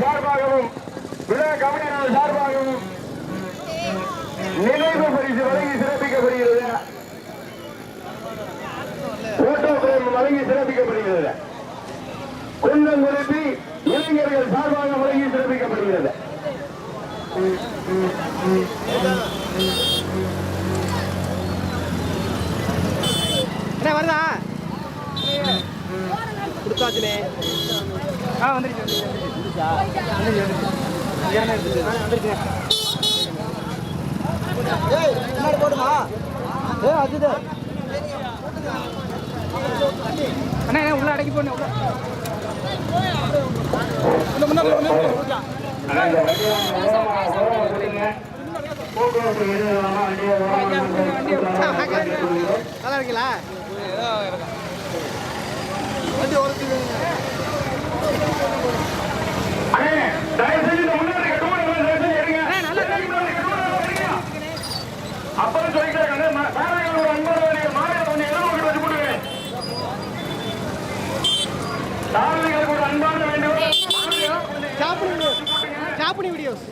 Barba. போடுமா ஏ அதுதான் அண்ணா உள்ள. அடக்கி போடணும் நல்லா இருக்கீங்களா முன்னாடி முன்னாடி முன்னாடி ஆனா இந்த வண்டியை ஓரமா ஓரமா விடுங்க. போக்குவரத்து எதுவும் வண்டியை ஓரமா விடுங்க. நல்லா இருக்கீங்களா வண்டி ஓரத்துக்கு அண்ணே, தயவு செஞ்சு இந்த முன்னாடி இருக்க டூ வீலர் தயவு செஞ்சு எடுங்க. அண்ணே, நல்லா முன்னாடி இருக்க டூ வீலர் எடுங்க. அப்புறம் சொல்லிக்கிறாங்க அண்ணே, மா- காரைக்காலோட அன்பான வழியை மாநில கொஞ்சம் எதிர்நோக்கிட்டு வச்சு போடுங்க. தாரணிகளுக்கு ஒரு அன்பான வேண்டுகோள். சாப்பிடுங்க சாப்பிடுங்க வீடியோஸ்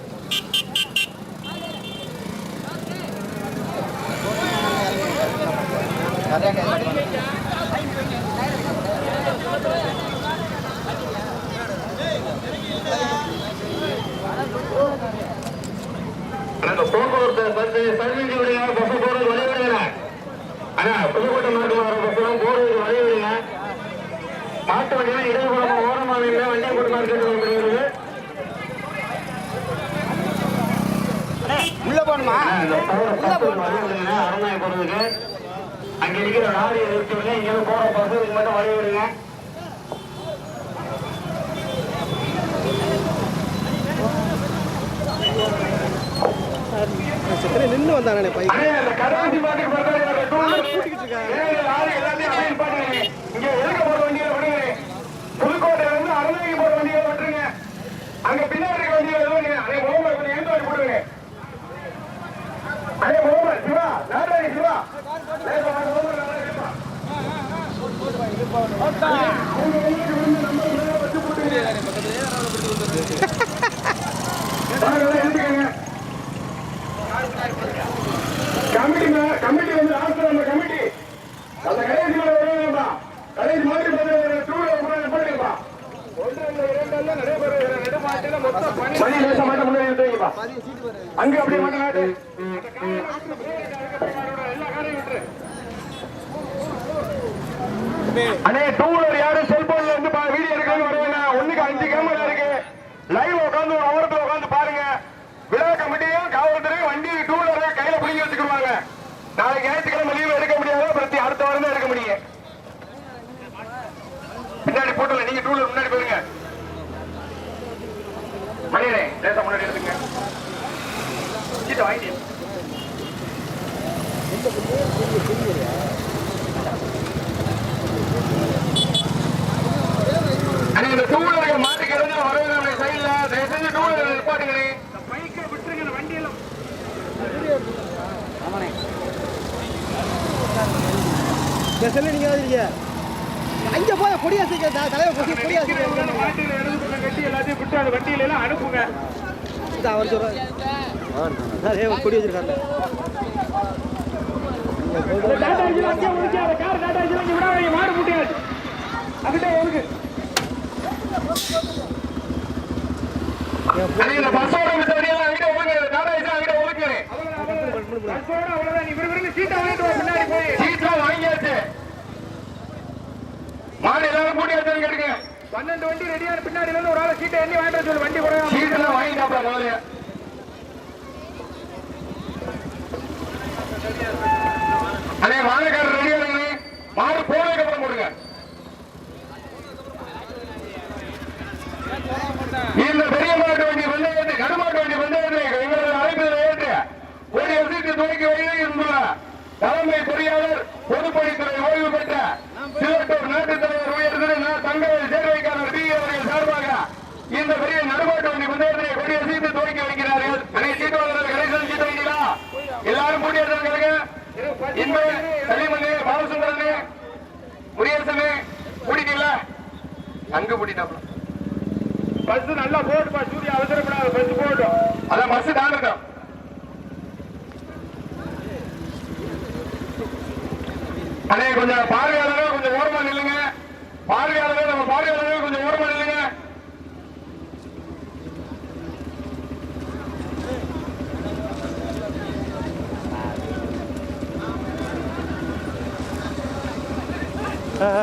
அந்த போக்குவரத்து பஸ் சர்வீஸ் விடுங்க பஸ் போறது வழி விடுங்க அண்ணா புதுக்கோட்டை மாட்டு வர பஸ் எல்லாம் போறதுக்கு வழி விடுங்க மாட்டு வண்டியெல்லாம் இடதுபுறமா ஓரமா நின்று வண்டியை போட்டு மார்க்கெட் உள்ள போகணுமா போறதுக்கு அங்க இருக்கிற லாரி எடுத்துருங்க இங்க போற இதுக்கு மட்டும் வழி விடுங்க. நின்று வந்தானே பையன் அந்த பாட்டுக்கு கூட்டிக்கிட்டு இருக்காங்க. இங்க எதுக்க போற வண்டியில விடுங்க புதுக்கோட்டையில இருந்து அருள்வாய்க்கு போற வண்டியில விட்டுருங்க அங்க பின்னாடி இருக்க வண்டியில விடுங்க அண்ணே முகமது கொஞ்சம் எழுந்து வண்டி போட்டுருங்க அண்ணே முகமது சிவா நாடாரி சிவா லேசா வாங்க, முகமது, நாடாரி சிவா. அவங்க வண்டிக்கு விழுந்து நம்ம மேல வச்சு போட்டுருங்க. வாங்க, எல்லாம் எழுந்துக்கங்க. கமிட்டி கமிட்டி வந்து லாஸ்ட் அந்த கமிட்டி. அந்த கடைசி கடைசி மாற்றி நடைபெறுகிற நெடுமாட்டில மொத்தம் பணி அங்க அப்படியே மாட்டேன். அண்ணே டூ வீலர் யாரும் செல்போன்ல இருந்து வீடியோ எடுக்கணும்னு வருவாங்க ஒண்ணுக்கு அஞ்சு கேமரா இருக்கு. லைவ் உட்காந்து ஒரு ஓரத்துல உட்காந்து பாருங்க. விழா கமிட்டியும் காவல்துறையும் வண்டி டூ வீலரை கையில பிடிங்கி வச்சுக்கிடுவாங்க நாளைக்கு ஞாயிற்றுக்கிழமை லீவ் எடுக்க முடியாது பிரத்தி அடுத்த வாரம் தான் எடுக்க முடியும். பின்னாடி போட்டல நீங்க டூ வீலர் முன்னாடி போயிருங்க. மணியனே லேசா முன்னாடி எடுத்துங்க சீட்டை வாங்கி அண்ணே, இந்த டூ வீலரை மாட்டிக்கிறது வரவே நம்ம சைடுல தயவு செஞ்சு டூ வீலர் நிப்பாட்டுங்க பைக்கை விட்டுருங்க வண்டியெல்லாம் இந்த செல்லு நீங்க வந்துருக்கீங்க அங்க போய் கொடியாசிக்க தலைவர் கொடி கொடியாசிக்க மாட்டில இடது பக்கம் கட்டி எல்லாத்தையும் விட்டு அந்த வண்டியில எல்லாம் அனுப்புங்க அவர் சொல்றாரு அதே அந்த டாடா ஏசில அங்கே ஒதுக்கி அந்த கார் டாடா ஏசில இங்க மாடு முட்டியாச்சு அங்கிட்டே ஒதுக்கு இந்த அவ்வளவுதான் பன்னெண்டு வண்டி ரெடியான பின்னாடி ஒரு ஆள் சீட்டை எண்ணி வாங்கிட்டு சொல்லு வண்டி கூட சீட்டெல்லாம் வாங்கிட்டாப்ல அதே வாழைக்காரர் மாடுக்காரர் ரெடியா இருங்க மாடு போனதுக்கு அப்புறம் போடுங்க. இந்த பெரிய மாட்டு வண்டி வந்து ஏற்று கருமாட்டு வண்டி வந்து ஏற்று எங்களது அழைப்பதில் ஏற்று ஒரு எதிர்த்து துவக்கி வைத்து இருந்துள்ள தலைமை பொறியாளர் பொதுப்பணித்துறை ஓய்வு பெற்ற சிவட்டூர் நாட்டுத் தலைவர் உயர் திரு நா. தங்கவேல் சேர்வைக்காரர் பி அவர்கள் சார்பாக இந்த பெரிய நடுமாட்டு வண்டி முன்னேற்றத்தை கொடி அசைத்து துவக்கி வைக்கிறார்கள் அனை சீட்டு வாங்குறது கடைசி சீட்டு வைங்களா எல்லாரும் கூட்டி எடுத்தாங்க இன்ப சலிமண்ணு பாலசுந்தரனு முரியரசனு கூட்டிட்டீங்களா அங்க கூட்டிட்டாப்ல பஸ் நல்லா போட்டுப்பா சூரிய அவசரப்படாத பஸ் போட்டும் அதான் பஸ் தாண்டட்டும் அண்ணே கொஞ்சம் பார்வையாளர்கள் கொஞ்சம் ஓரமா நில்லுங்க பார்வையாளர்கள் நம்ம பார்வையாளர்கள் கொஞ்சம் ஓரமா நில்லுங்க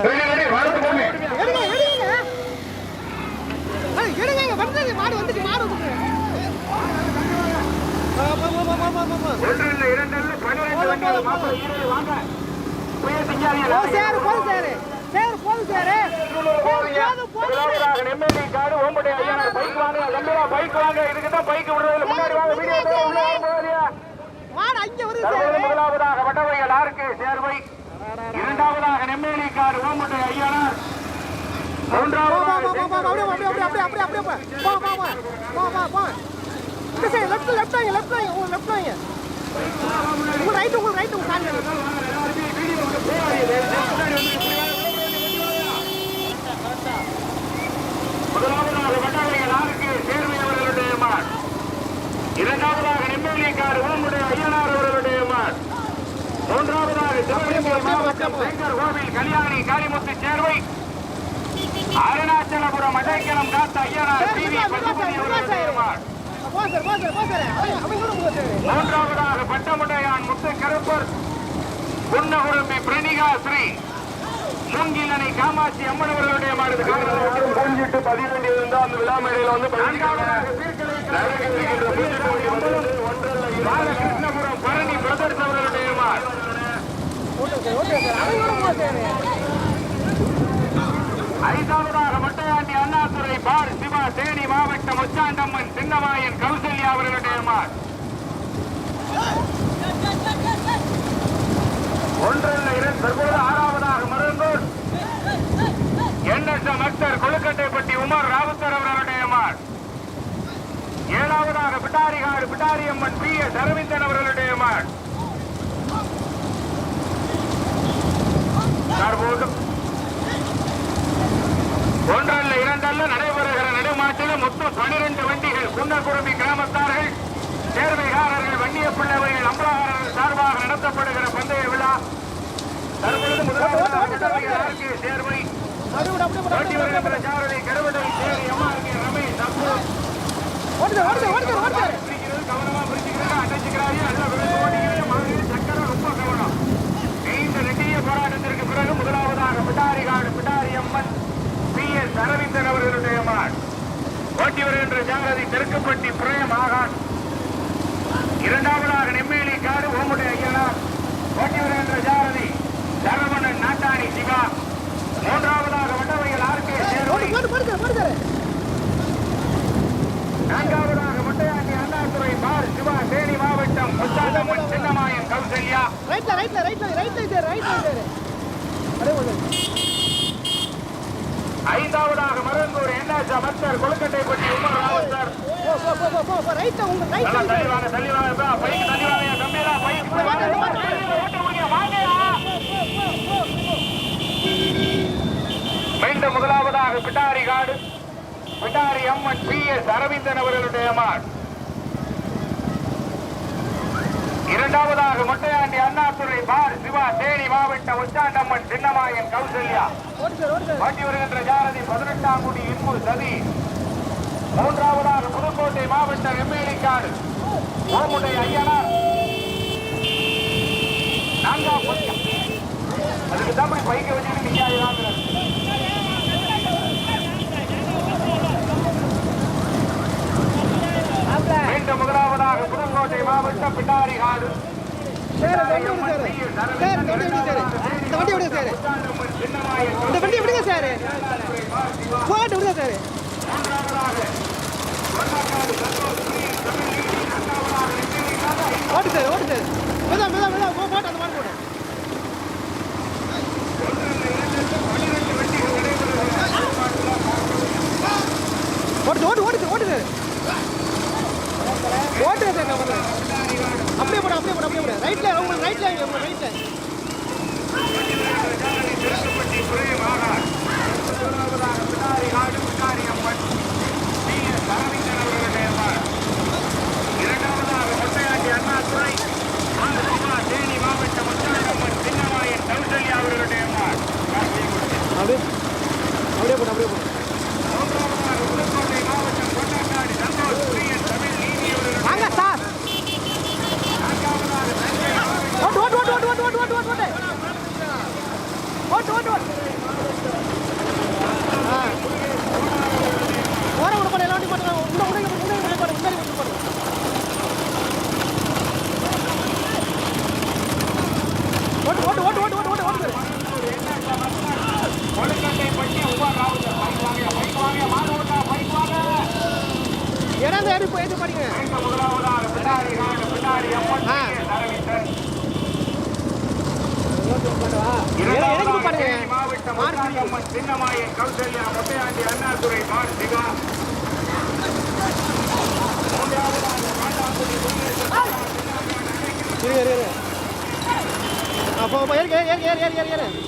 ரெடி, ரெடி, வாரத்து போங்க. எடுங்க எடுங்க ஏய், எடுங்க இங்க வந்துருங்க மாடு வந்துட்டு மாடு வந்துட்டு ஆ, போ, போ, போ, போ, போ, போ, போ. ஒன்று இல்லை, இரண்டு இல்லை, பன்னிரண்டு வண்டிகள் மாப்பிள்ளை ஈரோடு வாங்க. புய திங்காதீங்க. போ, சேரு போதும் சேரு சேரு போதும் சேரு போதும் போதும் போதும் சேரு. முதலாவதாக நெம்மேலி காடு, ஓம்புடைய ஐயனார் பைக் வாங்க. தம்பிகளா, பைக் வாங்க. இதுக்குதான் பைக் விடுறதில்ல. முன்னாடி வாங்க, வீடியோ எடுத்து உள்ள யாரும் போகாதீங்க. மாடு அங்க வருது தற்போது சேரு முதலாவதாக வட்டவைகள் ஆர்கே சேர்வை? இரண்டாவதாக நெம்மேலி காடு ஓம்புடைய ஐயனார் மூன்றாவதாக போ, போ, போ, அப்படியே, அப்படியே, கால் முதலாவதாக அவர்களுடைய இரண்டாவதாக ஐயனார் அவர்களுடைய மூன்றாவதாக மாவட்டம் கோவில் கல்யாணி காளிமுத்து சேர்வை அருணாச்சலபுரம் அடைக்கலம் காத்த ஐயனார் டிவி மெதுவா, பசுபதி அவர்களுடைய மூன்றாவதாக பட்டமுடையான் முத்து கருப்பர் புன்னகுரும்பி பிரணிகா ஸ்ரீ மூங்கிலனை காமாட்சி அம்மன் அவர்களுடைய மாடு புரிஞ்சிட்டு பதிவு வேண்டியிருந்தா அந்த விழா மேடையில வந்து கிருஷ்ணபுரம் பழனி பிரதர்ஸ் அவர்களுடைய மாடு ஓட்டு சேரு, ஓட்டு சேரு. அப்படியே கூட போ, சேரு. ஐந்தாவதாக மட்டையாண்டி அண்ணாதுரை பார் சிவா தேனி மாவட்டம் உச்சாண்டம்மன் சின்னமாயன் கௌசல்யா அவர்களுடைய மார். ஒன்றல்ல இரண்டு தற்போது ஆறாவதாக மருந்தூர் என்எஸ்எம் அக்தர் கொழுக்கட்டைப்பட்டி உமர் ராவுத்தர் அவர்களுடைய மார். ஏழாவதாக பிட்டாரிகாடு பிட்டாரியம்மன் பி எஸ் அரவிந்தன் அவர்களுடைய மார் தற்போது ஒன்றல்ல இரண்டல்ல நடைபெறுகிற நடுமாட்டில் மொத்தம் பனிரெண்டு வண்டிகள் குன்னக்குருமி கிராமத்தார்கள் சேர்வைகாரர்கள் வண்டிய பிள்ளைகள் அம்பலாகாரர்கள் சார்பாக நடத்தப்படுகிற பந்தய விழா. தற்பொழுது ஆர்கே சேர்வை. ஓட்டி. வருகின்ற சாரதி கருவடை சேரி எம்ஆர்கே ரமேஷ் கவனமா அடைச்சுக்கிறாங்க விழுந்து ரொம்ப நீண்ட நெட்டிய போராட்டத்திற்கு பிறகு முதலாவதாக பிடாரிகாடு பிடாரி அம்மன் பி எஸ் அரவிந்தன் அவர்களுடைய மான் ஓட்டி வருகின்ற ஜாகதி தெற்குப்பட்டி பிரேம் ஆகான் இரண்டாவதாக நெம்மேலி காடு ஓமுடைய ஐயனார் ஓட்டி வருகின்ற ஜாகதி சரவணன் நாட்டாணி சிவா. மூன்றாவதாக வட்டவையில் ஆர்கே சேர்வை ஓட்டு, போட்டு, போட்டு சேரு, போட்டு சேரு. நான்காவதாக முட்டையாண்டி அண்ணாதுரை பார் சிவா தேனி மாவட்டம் முத்தாண்டம்மன் சின்னமாயன் கௌசல்யா. ரைட்ல, ரைட்ல, ரைட்ல, ரைட்ல சேரு, ரைட்ல சேரு. ஐந்தாவதாக மருந்தூர் என்எஸ் அமைச்சர் கொழுக்கட்டைப்பட்டி உமர் ராவத்தர் போ, போ, போ, போ, போ, போ, ரைட்ல, உங்க ரைட்ல நல்லா தள்ளி சேரு. வாங்க தள்ளி வாங்க பா, பைக் தள்ளி வாங்க தம்பிடா பைக் போய் வாங்க. ஓட்ட முடியும் வாங்கயா மீண்டும் முதலாவதாக பிட்டாரி காடு. பிட்டாரி அம்மன் பி. எஸ். அரவிந்தன் அவர்களுடைய மாட் இரண்டாவதாக மொட்டையாண்டி அண்ணாதுரை பார் சிவா தேனி மாவட்ட உச்சாண்டம்மன் சின்னமாயன் கௌசல்யா. ஓட்டு வருகின்ற ஜாரதி பதினெட்டாம் குடி இன்பு சதி. மூன்றாவதாக புதுக்கோட்டை மாவட்ட எம்ஏடிக்காடு ஓமுடை ஐயனார் நான்காம் பக்கம் அதுக்கு தான் போய் பைக்கை வச்சுட்டு நிக்காது மாப்ள, மீண்டும் முதலாவதாக புதுக்கோட்டை மாவட்டம் பிட்டாரி காடு சேரு, இந்த வண்டி விடு சேரு. சேரு, இந்த வண்டி விடு சேரு. இந்த வண்டி விடு சேரு. இந்த வண்டி விடுங்க சார் போட்டு விடுங்க சார் ஓட்டு சார் ஓட்டு சார் மெதா மெதா மெதா போ போட்டு அந்த மாதிரி போடு ஓட்டு ஓட்டு ஓட்டு சார் ஓட்டு சார் ஓட்டு சார் அப்படியே போட அப்படியே போட அப்படியே போட ரைட்ல உங்களுக்கு ரைட்ல உங்களுக்கு ரைட்ல திருப்பட்டி பிரேம் ஆகார் காடு பிடாரி அம்மன் Yan mga try. โบเอ็นเอ็นเอ็นเอ็นเอ็นเอ็น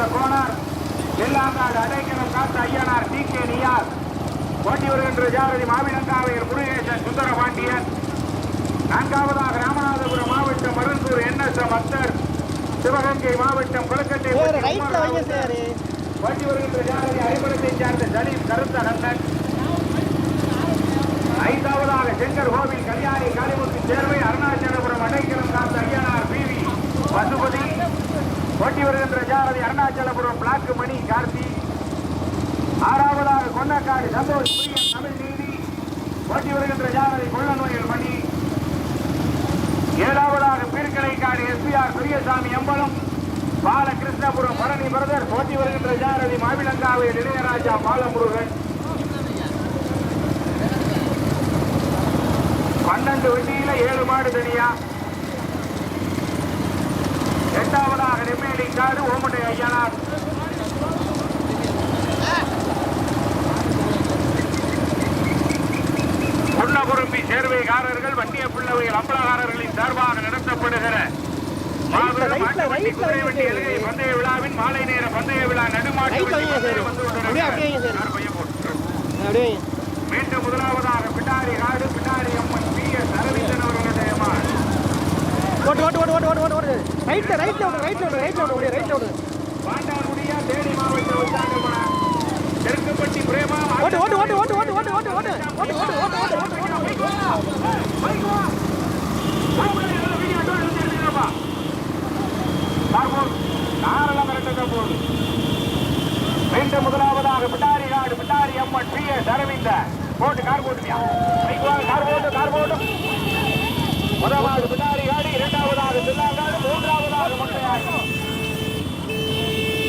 Murugesa Konar எல்லாங்காடு அடைக்கலம் காத்த ஐயனார் டி கே நியார். ஓட்டி வருகின்ற ஜாரதி மாவிலங்காவையர் முருகேசன் சுந்தரபாண்டியன். நான்காவதாக ராமநாதபுரம் மாவட்டம் மருந்தூர் என் எஸ் எம் அத்தர் சிவகங்கை மாவட்டம் சார். ஓட்டி வருகின்ற ஜாரதி அறிமுகத்தை சார்ந்த சலீம் கருத்த கண்ணன் ஐந்தாவதாக செங்கர் கோவில் கல்யாணி காளிமுத்து சேர்வை அருணாச்சலபுரம் அடைக்கலம் காத்த ஐயனார் பிவி பசுபதி ஓட்டி வருகின்ற ஜாரதி அருணாச்சலபுரம் பிளாக் மணி கார்த்தி. ஆறாவதாக கொன்னக்காடு சந்தோஷ் பிரியன் தமிழ் நீதி. ஓட்டி வருகின்ற ஜாரதி கொள்ளநோயல் மணி. ஏழாவதாக பீர்க்கலைக்காடு எஸ்பிஆர் பெரியசாமி அம்பலம். பாலகிருஷ்ணபுரம் பழனி பிரதர் ஓட்டி வருகின்ற ஜாரதி மாவிலங்காவை இளையராஜா பாலமுருகன். பன்னெண்டு வண்டியில ஏழு மாடு தனியா. திருமேடைக்காடு ஓமுடைய ஐயனார் குன்னகுரும்பி சேர்வைக்காரர்கள் வண்டிய பிள்ளவைகள் அம்பலகாரர்களின் சார்பாக நடத்தப்படுகிற மாபெரும் ஆட்டுவண்டி குதிரை வண்டி எழுகை பந்தய விழாவின் மாலை நேர பந்தய விழா நடுமாட்டு மீண்டும் முதலாவதாக பிட்டாரி காடு ஓட்டு ஓட்டு ஓட்டு ஓட்டு ஓட்டு ஓட்டு ரைட்ல ரைட்ல ஓடு ரைட்ல ஓடு ரைட்ல ஓடு ரைட்ல ஓடு பாண்டாங்குடியா தேனி மாவட்டம் வச்சாங்கம்மா தெற்குப்பட்டி பிரேமா ஓட்டு ஓட்டு ஓட்டு ஓட்டு ஓட்டு ஓட்டு ஓட்டு ஓட்டு ஓட்டு ஓட்டு ஓட்டு ஓட்டு ஓட்டு மீண்டும் முதலாவதாக பிட்டாரி நாடு பிட்டாரி அம்மன் பி எஸ் அரவிந்த போட்டு கார் போட்டுமியா கார் போட்டு கார் போட்டு முதலாவது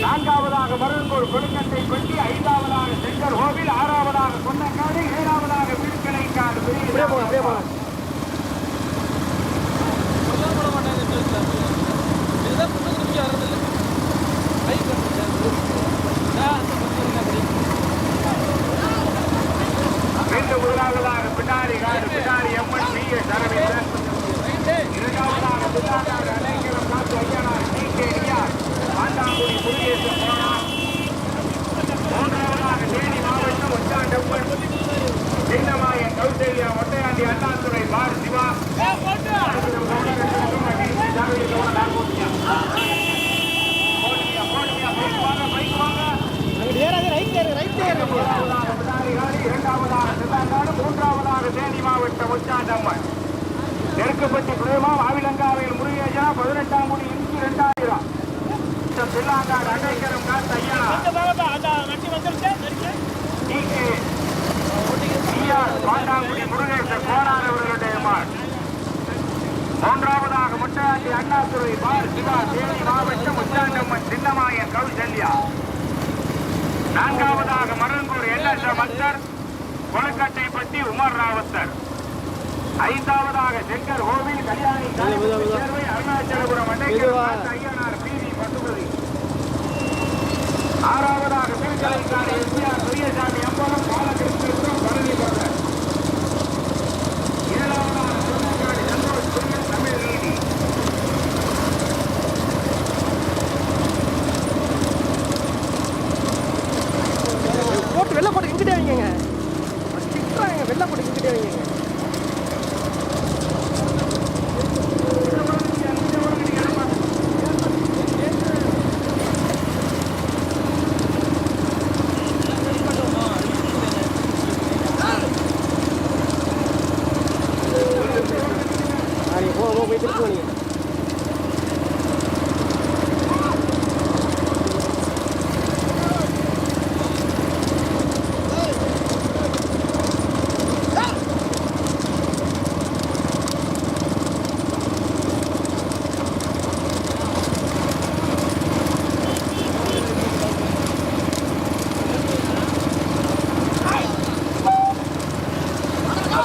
நான்காவதாக மருங்கோள் கொழுக்கட்டை கொட்டி ஐந்தாவதாக செங்கர் கோவில் ஆறாவதாக கொன்னக்காடு ஏழாவதாக பிரிக்கலை காடு மீண்டும் முதலாவதாக பின்னாடி காடு பின்னாடி அம்மன் பி எஸ் அரவிந்தன் இரண்டாவதாக பின்னாடி அலைக்கலம் காத்து ஐயனார் டி கே நியார் ஆண்டாங்குடி முருகேசன் போனார் மூன்றாவதாக தேனி மாவட்டம் ஒட்டாண்டம்மன் சின்னமாயன் கௌசல்யா ஒட்டையாண்டி அண்ணாதுரை பார் சிவா மூன்றாவதாக தேனி மாவட்டம் உச்சாண்டம்மன் நெருக்கப்பட்டி பிரேமா மாவிலங்காவையில் முருகேஜா பதினெட்டாம் குடி இன்று இரண்டாம் சில்லாங்காடு அடைக்கரம் காத்த ஐயா. முருகேசன் அவர்களுடைய மாட் மூன்றாவதாக முட்டையாண்டி அண்ணாதுரை பார் சிவா தேனி மாவட்டம் உச்சாண்டம்மன் சின்னமாயன் கௌசல்யா நான்காவதாக மருங்கூர் எல்எஸ் மத்தர் கொழுக்கட்டைப்பட்டி உமர் ராவத்தர். ஐந்தாவதாக செங்கர் கோவில் கல்யாணி அருணாச்சலபுரம் மெதுவா. அண்டைக்கர் ஐயனார் பிவி பசுபதி ஆறாவதாக திருச்சலைக்கான எஸ்ஆர் பெரியசாமி அம்பலம் பாலகிருஷ்ணபுரம் பழனி பிரதர் ஏழாவதாக திருநெல்வேலி சந்தோஷ் பிரியன் தமிழ் நீதி போட்டு வெளில போட்டு இங்கிட்டே வைங்க திட்டுறாங்க வெளில போட்டு இங்கிட்டே வைங்க போ போ போய் திருப்பி நீங்க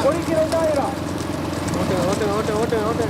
பொய்க்கு ரெண்டாயிரம் ஓட்டு ஓட்டு ஓட்டு ஓட்டு ஓட்டு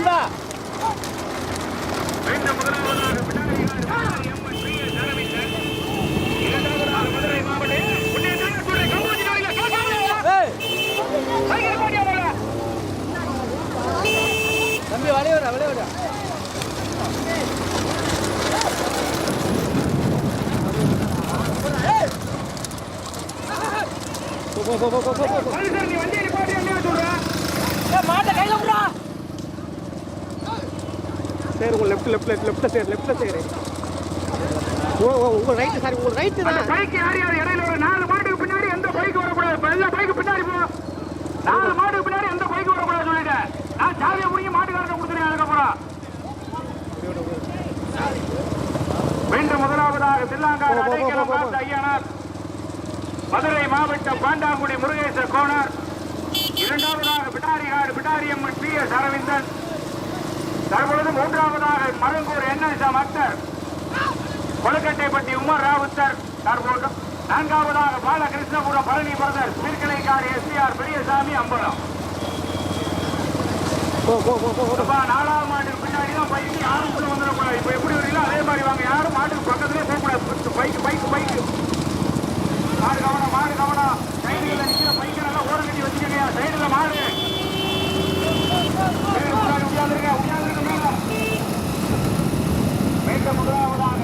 நண்பா தம்பி வளையவிடா வளையவிடா மாட்டை கையில் விடுறா சரி உங்க left left left left side left side ஓ ஓ உங்க ரைட்டு சாரி உங்க ரைட்டு தான். பைக் யார் யார் இடையில ஒரு நாலு மாட்டுக்கு பின்னாடி எந்த பைக் வரக்கூடாது? எல்லா பைக்கு பின்னாடி போ. நாலு மாட்டுக்கு பின்னாடி எந்த பைக் வரக்கூடாது சொல்லிட்டேன் நான் சாவியை முடிங்க மாட்டுக்காரங்க கொடுத்துருக்கேன் அதுக்கப்புறம். மீண்டும் முதலாவதாக தில்லாங்காடு அடைக்கலம். பார்த்த ஐயனார் மதுரை மாவட்டம் பாண்டாங்குடி முருகேச கோனார். இரண்டாவதாக பிடாரிகாடு பிடாரியம்மன் பி எஸ் அரவிந்தன். தற்பொழுது மூன்றாவதாக மருங்கூர் என்எஸ் அக்தர் கொழுக்கட்டைப்பட்டி உமர் ராவுத்தர் தற்போது நான்காவதாக பாலகிருஷ்ணபுரம் பழனி பிரதர் சீர்கலைக்காடு எஸ்பிஆர் பெரியசாமி அம்பலம். நாலாவது மாட்டுக்கு பின்னாடி தான் பைக்கு யாரும் உள்ள வந்துடக்கூடாது இப்போ எப்படி வரீங்களோ அதே மாதிரி வாங்க. யாரும் மாட்டுக்கு பக்கத்துலேயே போகக்கூடாது பைக்கு பைக்கு பைக்கு மாடு கவனம் மாடு கவனம். சைடுகளில் நிற்கிற பைக்கு நல்லா ஓரம் கட்டி வச்சுக்கோங்க. சைடில் மாடு சரி, உட்காரு, உட்காருங்க, உட்காருங்க, மீண்டும் முதலாவதாக பின்னாங்காடு அடைக்கல சாத்த ஐயனார் டி கே ஐயர் காரை ஓரம்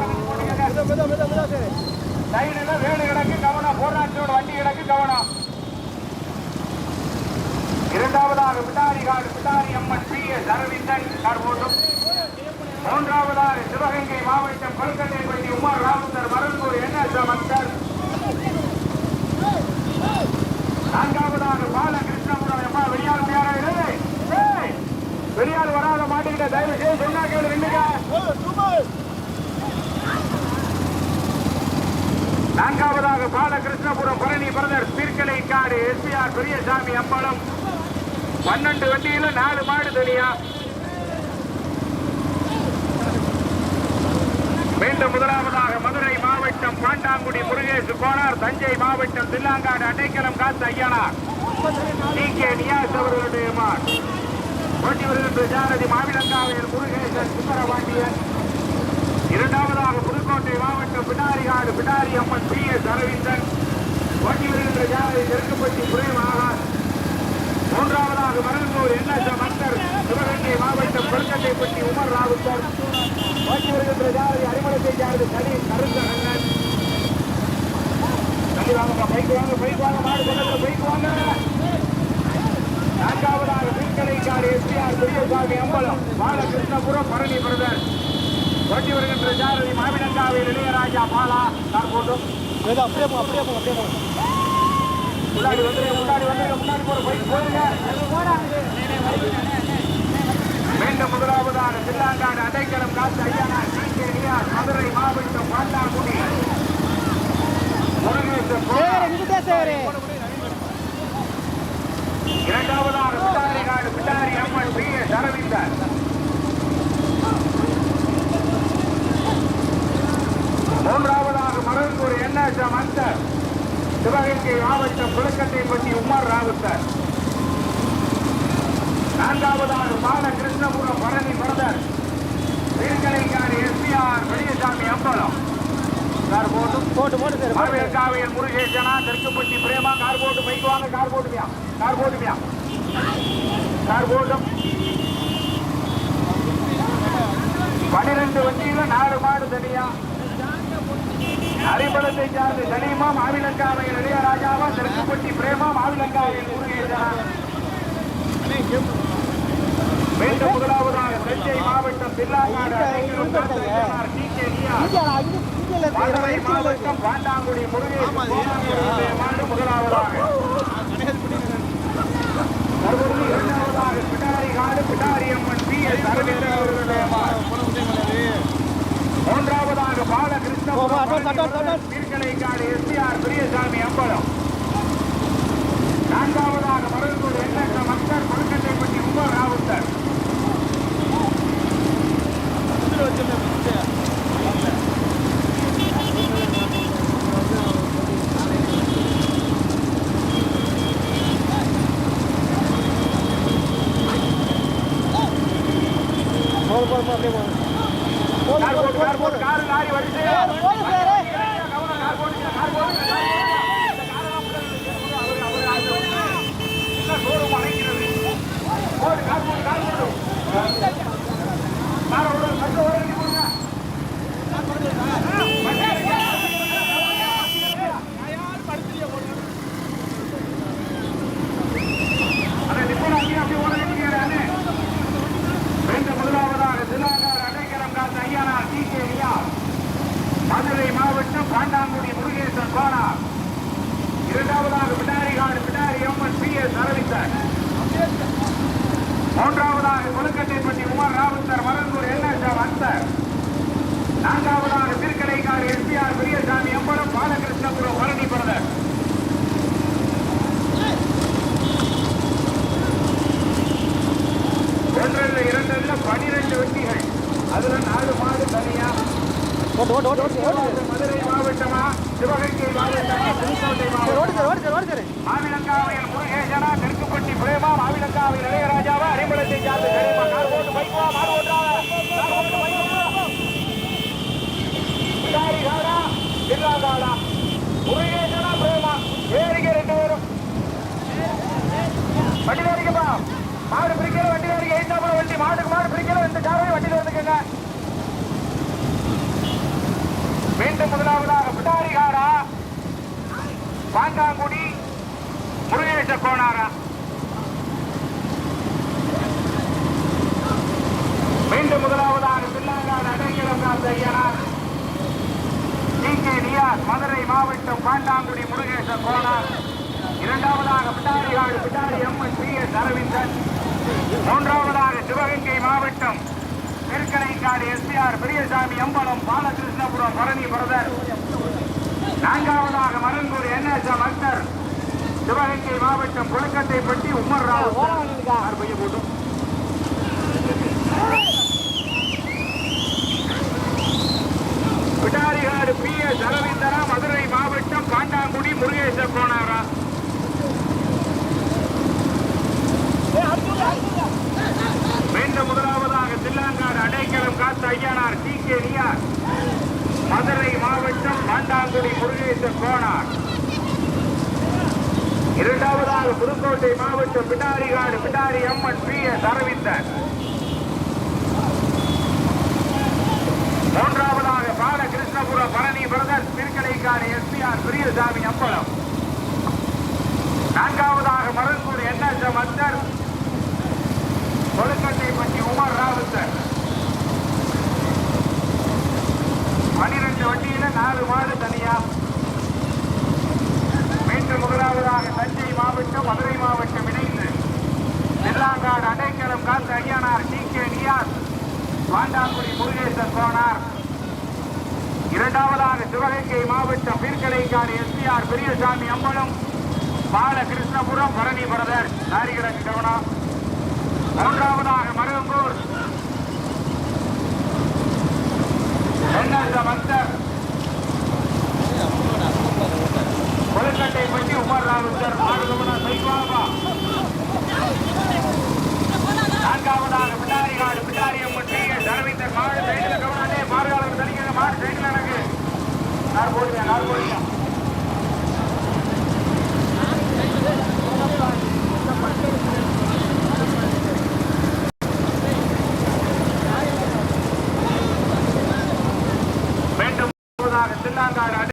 கட்டி போட்டுக்கங்க. மெதோ மெதோ மெதோ மெதோ சரி. சைடுல வேடு கிடக்கு கவனம் போராட்டத்தோட வண்டி கிடக்கு கவனம். இரண்டாவதாக பிடாரி அம்மன் பி. எஸ். அரவிந்தன் மூன்றாவதாக சிவகங்கை மாவட்டம் கொல்கட்டைப்பட்டி உமர் ராவுத்தர் மருந்தூர் என் எஸ் அக்தர் நான்காவதாக பாலகிருஷ்ணபுரம் எம்மா வெளியால் முடியாத வெளியால் வராத மாட்டிக்கிட்ட தயவு செய்து சொன்னா கேளு நின்னுங்க நான்காவதாக பாலகிருஷ்ணபுரம் பழனி பிரதர் பீர்க்கலை காடு எஸ்பிஆர் பெரியசாமி அம்பலம். பன்னெண்டு வண்டியில நாலு மாடு தனியா. மீண்டும் முதலாவதாக மதுரை மாவட்டம் பாண்டாங்குடி முருகேசு கோனார் தஞ்சை மாவட்டம் தில்லாங்காடு அடைக்கலம் காத்து ஐயனார். டி கே நியாஸ் அவர்களுடைய மார். வருகின்ற ஜானதி மாவிலங்காவையர் முருகேசன் சுந்தரபாண்டியன் இரண்டாவதாக புதுக்கோட்டை மாவட்டம் பிடாரிகாடு பிடாரி அம்மன் பி எஸ் அரவிந்தன். ஓட்டி வருகின்ற ஜானகி தெற்குப்பட்டி பிரேம் ஆகாஷ் மூன்றாவதாக மருங்கூர் என் எஸ் மந்தர் சிவகங்கை மாவட்டம் கொல்கட்டைப்பட்டி உமர் ராவுத்தர். ஓட்டி வருகின்ற ஜானகி அறிமுகத்தை ஜானகி சனி கருத்த அண்ணன் தள்ளி வாங்கப்பா பைக் வாங்க பைக் வாங்க மாடு பக்கத்தில் பைக் வாங்க. நான்காவதாக மீன்கடைக்காடு எஸ்பிஆர் பெரியசாமி அம்பலம். பாலகிருஷ்ணபுரம் பழனி பிரதர். ஓட்டி வருகின்ற ஜாரதி மாவிலங்காவில் இளையராஜா பாலா. கார்போட்டும் மெதோ அப்படியே போ அப்படியே போ அப்படியே போ. முன்னாடி வந்துருங்க முன்னாடி வந்துருங்க முன்னாடி போற பைக் போடுங்க. மீண்டும் முதலாவதாக தில்லாங்காடு அடைக்கலம் காத்து ஐயானா டி கே. நியாஸ் மதுரை மாவட்டம் பாண்டாங்குடி முருகேசன் சரி சரி இரண்டாவதாக பிடாரிகாடு பிடாரி அம்மன் பி எஸ் அரவிந்தன் மூன்றாவதாக மருங்கூர் என்எஸ் மந்தர் சிவகங்கை மாவட்டம் புலக்கட்டைப்பட்டி உமர் ராவுத்தர். நான்காவதாக Balakrishnapuram Palani brother. Veerkalaikadu SPR Periyasamy Ambalam. Sir போட்டும் போட்டு போட்டு சரி போட்டு. மாவேற்காவையன் முருகேசனா தெற்குப்பட்டி பிரேமா கார் போட்டு பைக் வாங்க கார் போட்டுமியா கார் போட்டுமியா கார் போட்டும் பன்னிரெண்டு வண்டியில நாலு மாடு தனியா. அரிபலத்தை சார்ந்து சலீமா மாவிலங்காவையில் இளையராஜாவா தெற்குப்பட்டி பிரேமா மாவிலங்காவையில் முருகேசனா மீண்டும் முதலாவதாக தஞ்சை மாவட்டம் தில்லாக்காடு மாவட்டம் பாண்டாங்குடி முருகேசன் முதலாவதாக தற்பொழுது இரண்டாவதாக Pidarikadu Pidari Amman P S Aravindan அவர்களுடைய மாடு. மூன்றாவதாக பாலகிருஷ்ணபுரம் தீர்க்கலைக்காடு எஸ்பிஆர் பெரியசாமி அம்பலம் நான்காவதாக மருந்தூர் எண்ணற்ற மக்கள் கொழுக்கட்டைப்பட்டி உமர் ராவுத்தர் போடு போடு போடு அப்படியே போடு போடு கார் போடு போட்டு கார் போடு போட்டு காரு லாரி வருது போடு சார் கவனம் கார் போட்டுங்க கார் போட்டுங்க ஷோரூம் அடைக்கிறது போடு கார் போட்டு கார் போடு காரை விட கட்டு ஓரங்கி போடுங்க அதுல நாலு மாடு தனியா ஓட்டு ஓட்டு ஓட்டு ஓட்டு ஓட்டு மதுரை மாவட்டமா சிவகங்கை மாவட்டமா புதுக்கோட்டை மாவட்டம் ஓடு சார் ஓடு சார் ஓடு சார் மாவிலங்காவையில் முருகேசனா தெற்குப்பட்டி பிரேமா மாவிலங்காவையில் இளையராஜாவா அறிமுகத்தை சார்ந்து கரிமா கார் போட்டு பைக்குவா மாடு ஓட்டுறாங்க கார் போட்டு பைக்குவா பிடாரி காடா ஜில்லா காடா முருகேசனா பிரேமா ஏறிங்க ரெண்டு பேரும் வண்டி வரைக்கும்பா மாடு பிரிக்கிற வண்டி வரைக்கும் எயிட்டாப்புல வண்டி. மாடுக்கு மாடு பிரிக்கிற இந்த காரையும் வண்டியில் வந்துக்கங்க. மீண்டும் முதலாவதாக பிடாரி காடா. பாண்டாங்குடி முருகேச கோணாரா. மீண்டும் முதலாவதாக பிள்ளாங்காடு அடைக்கலம் ஐயனார். T K. நியாஸ் மதுரை மாவட்டம் பாண்டாங்குடி முருகேச கோணார். இரண்டாவதாக Pidarikadu Pidari MN P S Aravindan. மூன்றாவதாக சிவகங்கை மாவட்டம் திருக்கணைக்காடு எஸ்பிஆர் பெரியசாமி அம்பலம் பாலகிருஷ்ணபுரம் பரணி பிரதர். நான்காவதாக மருங்கூர் என்எஸ்எம் அக்தர் சிவகங்கை மாவட்டம் கொழுக்கட்டைப்பட்டி உமர் ராவ் போட்டும் பிடாரிகாடு பி எஸ் அரவிந்தரா மதுரை மாவட்டம் பாண்டாங்குடி முருகேச கோணாரா மீண்டும் முதலாவதாக தில்லாங்காடு அடைக்கலம் காத்த ஐயனார் டி கே நியார் மதுரை மாவட்டம் பாண்டாங்குடி முருகேச கோணார் இரண்டாவதாக புதுக்கோட்டை மாவட்டம் பிடாரிகாடு பிடாரி அம்மன் பி எஸ் அரவிந்தன் மூன்றாவதாக பாலகிருஷ்ணபுரம் பழனி பிரதர்ஸ் திருக்கலைக்காடு எஸ்பிஆர் பெரியசாமி அம்பலம் நான்காவதாக மரங்கூர் என்எஸ்எம் அத்தர் கொழுக்கட்டைப்பட்டி உமர் ராவுத்தர் பனிரெண்டு வண்டியில நாலு மாடு தனியா மீண்டும் முதலாவதாக தஞ்சை மாவட்டம் மதுரை மாவட்டம் இணைந்து நெல்லாங்காடு அடைக்கலம் காத்து ஐயனார் டி கே நியாஸ் பாண்டாங்குடி முருகேசன் போனார் இரண்டாவதாக சிவகங்கை மாவட்டம் பீர்க்கலைக்காடு எஸ்பிஆர் பெரியசாமி அம்பலம் பாலகிருஷ்ணபுரம் பரணி பிரதர் நாரிகிடக்கு கவனம் மூன்றாவதாக மருகம்பூர் என்எஸ் கொழுக்கட்டை பற்றி உமர் ராவுத்தர் மாடுகமனா சைவாபா நான்காவதாக பிடாரிகாடு காடு அம்மன் மாடு சைடில் கவனாலே மாடுகாலம் தனிக்கிற மாடு சைடில் எனக்கு. நார் போடுங்க நார் போடுங்க.